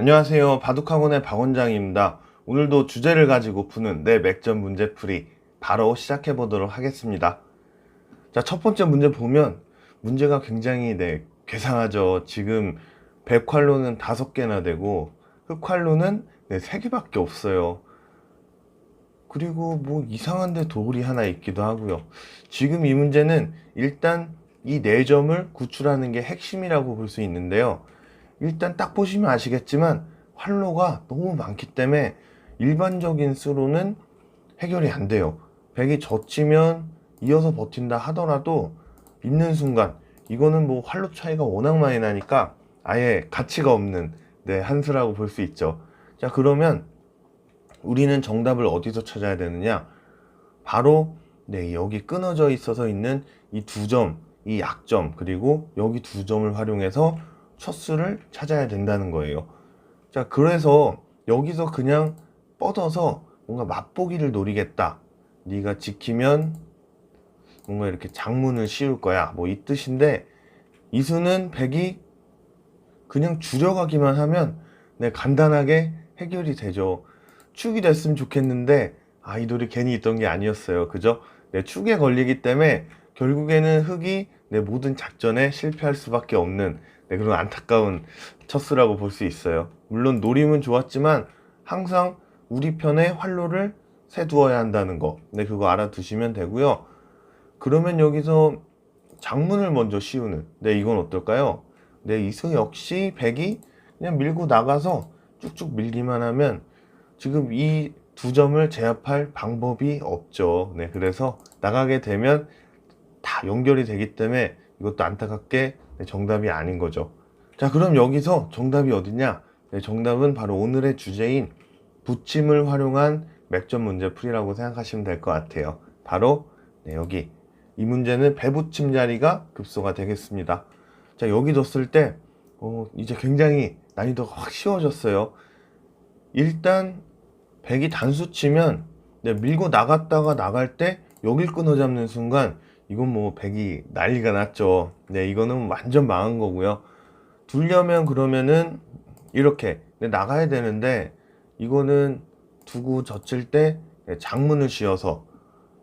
안녕하세요. 바둑학원의 박 원장입니다. 오늘도 주제를 가지고 푸는 내 맥점 문제풀이 바로 시작해 보도록 하겠습니다. 자, 첫 번째 문제 보면 문제가 굉장히 네, 괴상하죠. 지금 백활로는 다섯 개나 되고 흑활로는 네, 세 개밖에 없어요. 그리고 뭐 이상한데 돌이 하나 있기도 하고요. 지금 이 문제는 일단 이 네 점을 구출하는 게 핵심이라고 볼 수 있는데요. 일단 딱 보시면 아시겠지만 활로가 너무 많기 때문에 일반적인 수로는 해결이 안 돼요. 백이 젖히면 이어서 버틴다 하더라도 있는 순간 이거는 뭐 활로 차이가 워낙 많이 나니까 아예 가치가 없는 네, 한 수라고 볼 수 있죠. 자, 그러면 우리는 정답을 어디서 찾아야 되느냐? 바로 네, 여기 끊어져 있어서 있는 이 두 점, 이 약점, 그리고 여기 두 점을 활용해서 첫 수를 찾아야 된다는 거예요. 자, 그래서 여기서 그냥 뻗어서 뭔가 맛보기를 노리겠다. 네가 지키면 뭔가 이렇게 장문을 씌울 거야. 뭐 이 뜻인데 이 수는 백이 그냥 줄여가기만 하면 네, 간단하게 해결이 되죠. 축이 됐으면 좋겠는데 아이돌이 괜히 있던 게 아니었어요. 그죠? 네, 축에 걸리기 때문에 결국에는 흑이 네, 모든 작전에 실패할 수밖에 없는 네, 그런 안타까운 첫수라고 볼 수 있어요. 물론 노림은 좋았지만 항상 우리 편에 활로를 세두어야 한다는 거. 네, 그거 알아두시면 되고요. 그러면 여기서 장문을 먼저 씌우는. 네, 이건 어떨까요? 네, 이수 역시 백이 그냥 밀고 나가서 쭉쭉 밀기만 하면 지금 이 두 점을 제압할 방법이 없죠. 네, 그래서 나가게 되면 다 연결이 되기 때문에 이것도 안타깝게 네, 정답이 아닌 거죠. 자, 그럼 여기서 정답이 어디냐? 네, 정답은 바로 오늘의 주제인 붙임을 활용한 맥점 문제 풀이라고 생각하시면 될 것 같아요. 바로 네, 여기 이 문제는 배붙임 자리가 급소가 되겠습니다. 자, 여기 뒀을 때 어, 이제 굉장히 난이도가 확 쉬워졌어요. 일단 백이 단수 치면 네, 밀고 나갔다가 나갈 때 여길 끊어 잡는 순간 이건 뭐 백이 난리가 났죠. 네, 이거는 완전 망한 거고요. 두려면 그러면은 이렇게 네, 나가야 되는데 이거는 두고 젖힐 때 네, 장문을 씌워서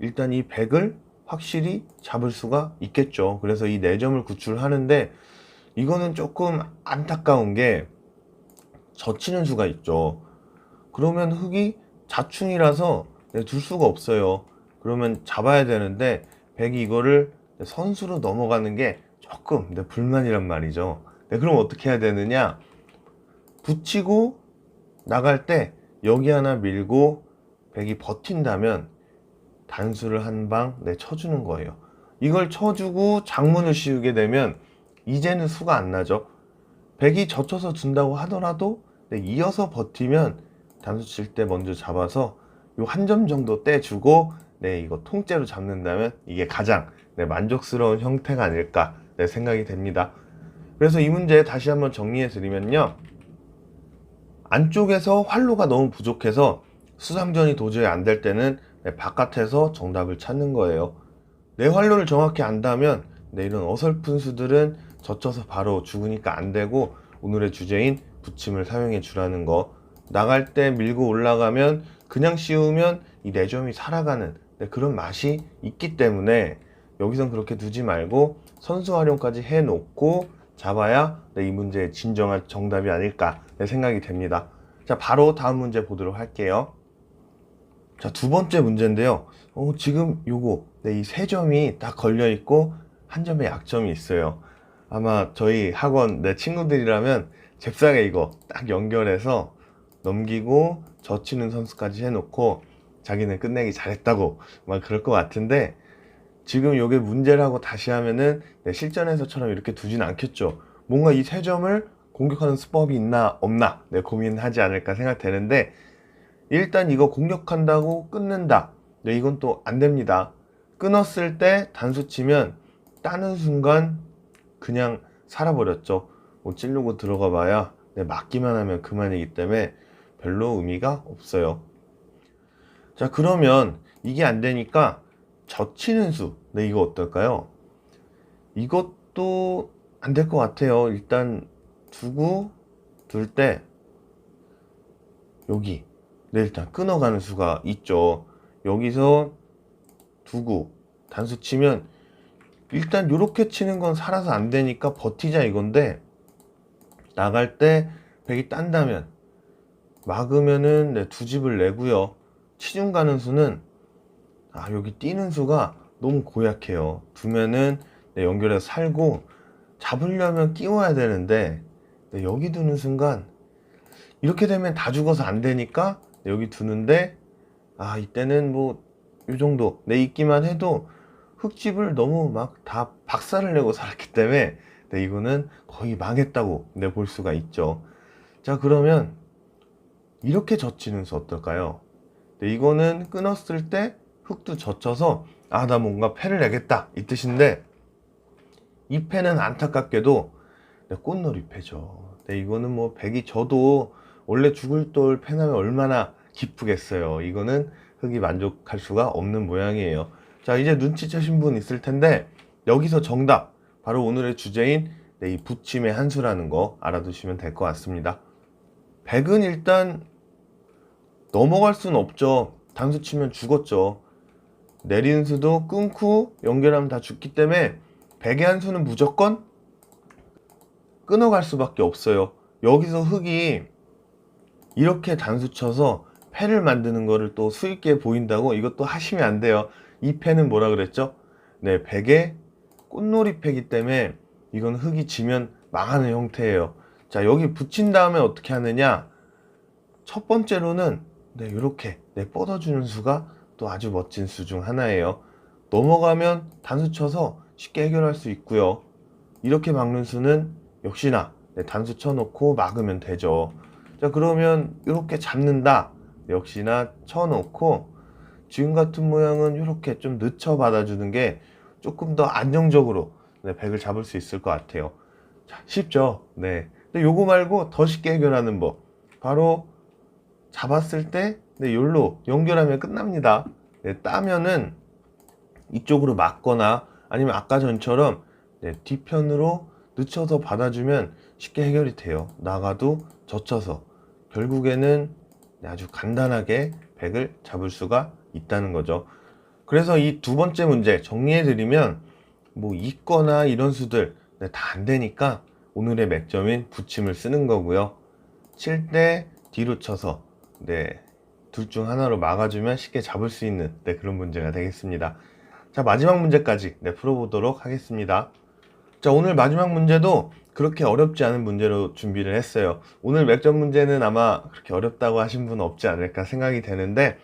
일단 이 백을 확실히 잡을 수가 있겠죠. 그래서 이네 점을 구출하는데 이거는 조금 안타까운 게 젖히는 수가 있죠. 그러면 흑이 자충이라서 네, 둘 수가 없어요. 그러면 잡아야 되는데 백이 이거를 네, 선수로 넘어가는 게 조금 네, 불만이란 말이죠. 네, 그럼 어떻게 해야 되느냐? 붙이고 나갈 때 여기 하나 밀고 백이 버틴다면 단수를 한방 네, 쳐주는 거예요. 이걸 쳐주고 장문을 씌우게 되면 이제는 수가 안 나죠. 백이 젖혀서 준다고 하더라도 네, 이어서 버티면 단수 칠 때 먼저 잡아서 요 한 점 정도 떼주고 네 이거 통째로 잡는다면 이게 가장 네, 만족스러운 형태가 아닐까 네, 생각이 됩니다. 그래서 이 문제 다시 한번 정리해 드리면요. 안쪽에서 활로가 너무 부족해서 수상전이 도저히 안 될 때는 네, 바깥에서 정답을 찾는 거예요. 내 활로를 정확히 안다면 네, 이런 어설픈 수들은 젖혀서 바로 죽으니까 안 되고 오늘의 주제인 붙임을 사용해 주라는 거 나갈 때 밀고 올라가면 그냥 씌우면 이 내점이 살아가는 네, 그런 맛이 있기 때문에 여기선 그렇게 두지 말고 선수 활용까지 해놓고 잡아야 네, 이 문제의 진정한 정답이 아닐까 네, 생각이 됩니다. 자, 바로 다음 문제 보도록 할게요. 자, 두 번째 문제인데요. 어, 지금 요거, 네, 이 세 점이 딱 걸려 있고 한 점의 약점이 있어요. 아마 저희 학원 내 친구들이라면 잽싸게 이거 딱 연결해서 넘기고 젖히는 선수까지 해놓고 자기는 끝내기 잘했다고 막 그럴 것 같은데 지금 요게 문제라고 다시 하면은 네, 실전에서처럼 이렇게 두진 않겠죠. 뭔가 이 세 점을 공격하는 수법이 있나 없나 네, 고민하지 않을까 생각되는데 일단 이거 공격한다고 끊는다. 네, 이건 또 안 됩니다. 끊었을 때 단수 치면 따는 순간 그냥 살아버렸죠. 뭐 찌르고 들어가 봐야 네, 맞기만 하면 그만이기 때문에 별로 의미가 없어요. 자, 그러면 이게 안 되니까 젖히는 수. 네, 이거 어떨까요? 이것도 안 될 것 같아요. 일단 두고 둘 때 여기 네, 일단 끊어가는 수가 있죠. 여기서 두고 단수 치면 일단 요렇게 치는 건 살아서 안 되니까 버티자 이건데 나갈 때 백이 딴다면 막으면은 네, 두 집을 내고요. 치중 가는 수는 아 여기 뛰는 수가 너무 고약해요. 두면은 네, 연결해서 살고 잡으려면 끼워야 되는데 네, 여기 두는 순간 이렇게 되면 다 죽어서 안 되니까 네, 여기 두는데 아 이때는 뭐 이 정도 내 있기만 해도 흙집을 너무 막 다 박살을 내고 살았기 때문에 네, 이거는 거의 망했다고 네, 볼 수가 있죠. 자 그러면 이렇게 젖히는 수 어떨까요? 네, 이거는 끊었을 때 흙도 젖혀서 아 나 뭔가 패를 내겠다 이 뜻인데 이 패는 안타깝게도 네, 꽃놀이 패죠. 네, 이거는 뭐 백이 저도 원래 죽을 돌 패나면 얼마나 기쁘겠어요. 이거는 흙이 만족할 수가 없는 모양이에요. 자 이제 눈치채신 분 있을 텐데 여기서 정답 바로 오늘의 주제인 네, 이 붙임의 한수라는 거 알아두시면 될 것 같습니다. 백은 일단 넘어갈 수는 없죠. 단수 치면 죽었죠. 내리는 수도 끊고 연결하면 다 죽기 때문에 백의 한 수는 무조건 끊어갈 수밖에 없어요. 여기서 흙이 이렇게 단수 쳐서 패를 만드는 거를 또 수익게 보인다고 이것도 하시면 안 돼요. 이 패는 뭐라 그랬죠? 네, 백의 꽃놀이 패기 때문에 이건 흙이 지면 망하는 형태예요. 자, 여기 붙인 다음에 어떻게 하느냐? 첫 번째로는 네, 이렇게 네, 뻗어주는 수가 또 아주 멋진 수 중 하나예요. 넘어가면 단수 쳐서 쉽게 해결할 수 있고요. 이렇게 막는 수는 역시나 네, 단수 쳐놓고 막으면 되죠. 자, 그러면 이렇게 잡는다. 역시나 쳐놓고 지금 같은 모양은 이렇게 좀 늦춰 받아주는 게 조금 더 안정적으로 네, 백을 잡을 수 있을 것 같아요. 자, 쉽죠? 네. 근데 요거 말고 더 쉽게 해결하는 법. 바로 잡았을 때, 네, 요로 연결하면 끝납니다. 네, 따면은 이쪽으로 맞거나 아니면 아까 전처럼 네, 뒤편으로 늦춰서 받아주면 쉽게 해결이 돼요. 나가도 젖혀서. 결국에는 네, 아주 간단하게 백을 잡을 수가 있다는 거죠. 그래서 이 두 번째 문제 정리해 드리면 뭐 있거나 이런 수들 네, 다안 되니까 오늘의 맥점인 붙임을 쓰는 거고요. 칠 때 뒤로 쳐서 네, 둘 중 하나로 막아주면 쉽게 잡을 수 있는 네, 그런 문제가 되겠습니다. 자 마지막 문제까지 네, 풀어보도록 하겠습니다. 자 오늘 마지막 문제도 그렇게 어렵지 않은 문제로 준비를 했어요. 오늘 맥점 문제는 아마 그렇게 어렵다고 하신 분 없지 않을까 생각이 되는데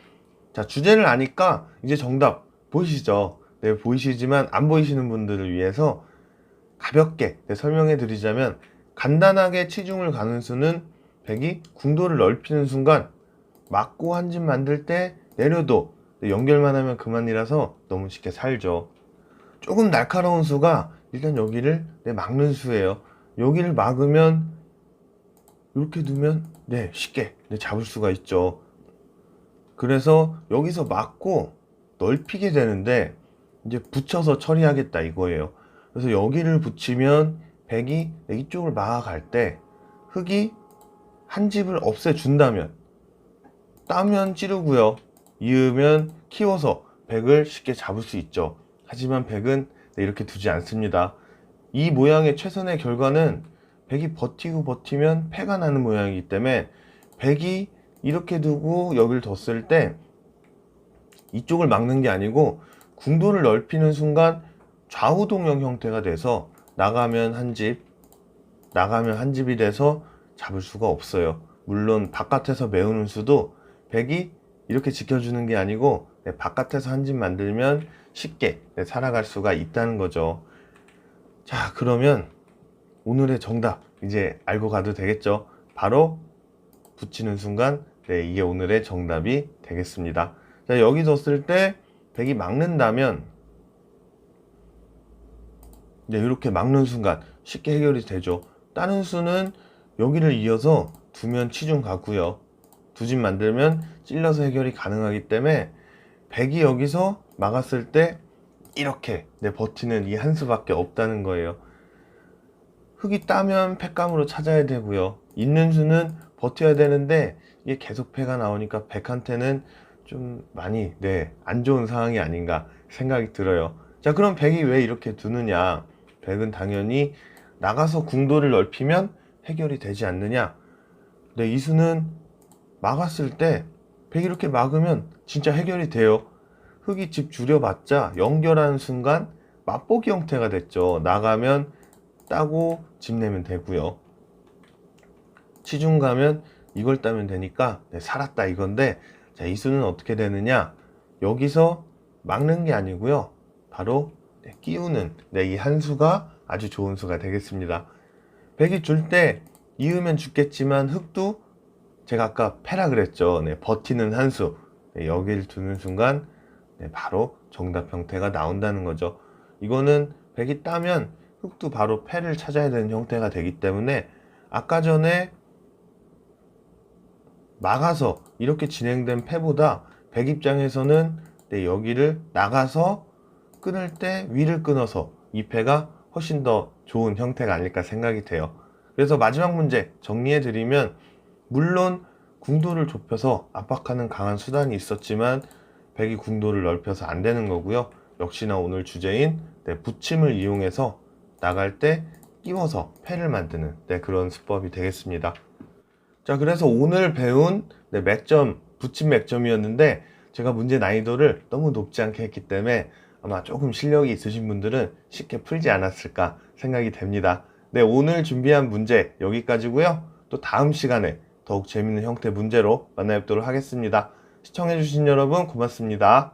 자 주제를 아니까 이제 정답 보이시죠? 네 보이시지만 안 보이시는 분들을 위해서 가볍게 네, 설명해 드리자면 간단하게 치중을 가는 수는 백이 궁도를 넓히는 순간 맞고 한 집 만들 때 내려도 네, 연결만 하면 그만이라서 너무 쉽게 살죠. 조금 날카로운 수가 일단 여기를 네, 막는 수예요. 여기를 막으면 이렇게 두면 네 쉽게 네, 잡을 수가 있죠. 그래서 여기서 막고 넓히게 되는데 이제 붙여서 처리하겠다 이거예요. 그래서 여기를 붙이면 백이 네, 이쪽을 막아갈 때 흙이 한 집을 없애준다면 따면 찌르고요. 이으면 키워서 백을 쉽게 잡을 수 있죠. 하지만 백은 네, 이렇게 두지 않습니다. 이 모양의 최선의 결과는 백이 버티고 버티면 패가 나는 모양이기 때문에 백이 이렇게 두고 여기를 뒀을 때 이쪽을 막는 게 아니고 궁도를 넓히는 순간 좌우 동형 형태가 돼서 나가면 한 집, 나가면 한 집이 돼서 잡을 수가 없어요. 물론 바깥에서 메우는 수도 백이 이렇게 지켜주는 게 아니고 네, 바깥에서 한 집 만들면 쉽게 네, 살아갈 수가 있다는 거죠. 자, 그러면 오늘의 정답 이제 알고 가도 되겠죠? 바로 붙이는 순간 네, 이게 오늘의 정답이 되겠습니다. 자, 여기 뒀을 때 백이 막는다면 네, 이렇게 막는 순간 쉽게 해결이 되죠. 다른 수는 여기를 이어서 두면 치중 가고요. 두 집 만들면 찔러서 해결이 가능하기 때문에 백이 여기서 막았을 때 이렇게 네, 버티는 이 한 수밖에 없다는 거예요. 흙이 따면 팩감으로 찾아야 되고요. 있는 수는 버텨야 되는데 이게 계속 패가 나오니까 백한테는 좀 많이 네, 안 좋은 상황이 아닌가 생각이 들어요. 자, 그럼 백이 왜 이렇게 두느냐? 백은 당연히 나가서 궁도를 넓히면 해결이 되지 않느냐? 네, 이 수는 막았을 때 백이 이렇게 막으면 진짜 해결이 돼요. 흙이 집 줄여봤자 연결하는 순간 맛보기 형태가 됐죠. 나가면 따고 집 내면 되고요. 치중 가면 이걸 따면 되니까 네, 살았다 이건데 자, 이 수는 어떻게 되느냐? 여기서 막는 게 아니고요. 바로 네, 끼우는 네, 이한 수가 아주 좋은 수가 되겠습니다. 백이 줄 때 이으면 죽겠지만 흙도 제가 아까 패라 그랬죠. 네, 버티는 한 수. 네, 여기를 두는 순간 네, 바로 정답 형태가 나온다는 거죠. 이거는 백이 따면 흙도 바로 패를 찾아야 되는 형태가 되기 때문에 아까 전에 막아서 이렇게 진행된 패보다 백 입장에서는 네, 여기를 나가서 끊을 때 위를 끊어서 이 패가 훨씬 더 좋은 형태가 아닐까 생각이 돼요. 그래서 마지막 문제 정리해 드리면 물론 궁도를 좁혀서 압박하는 강한 수단이 있었지만 백이 궁도를 넓혀서 안 되는 거고요. 역시나 오늘 주제인 네, 붙임을 이용해서 나갈 때 끼워서 패를 만드는 네, 그런 수법이 되겠습니다. 자, 그래서 오늘 배운 네, 맥점, 붙임 맥점이었는데 제가 문제 난이도를 너무 높지 않게 했기 때문에 아마 조금 실력이 있으신 분들은 쉽게 풀지 않았을까 생각이 됩니다. 네, 오늘 준비한 문제 여기까지고요. 또 다음 시간에 더욱 재밌는 형태 문제로 만나 뵙도록 하겠습니다. 시청해주신 여러분 고맙습니다.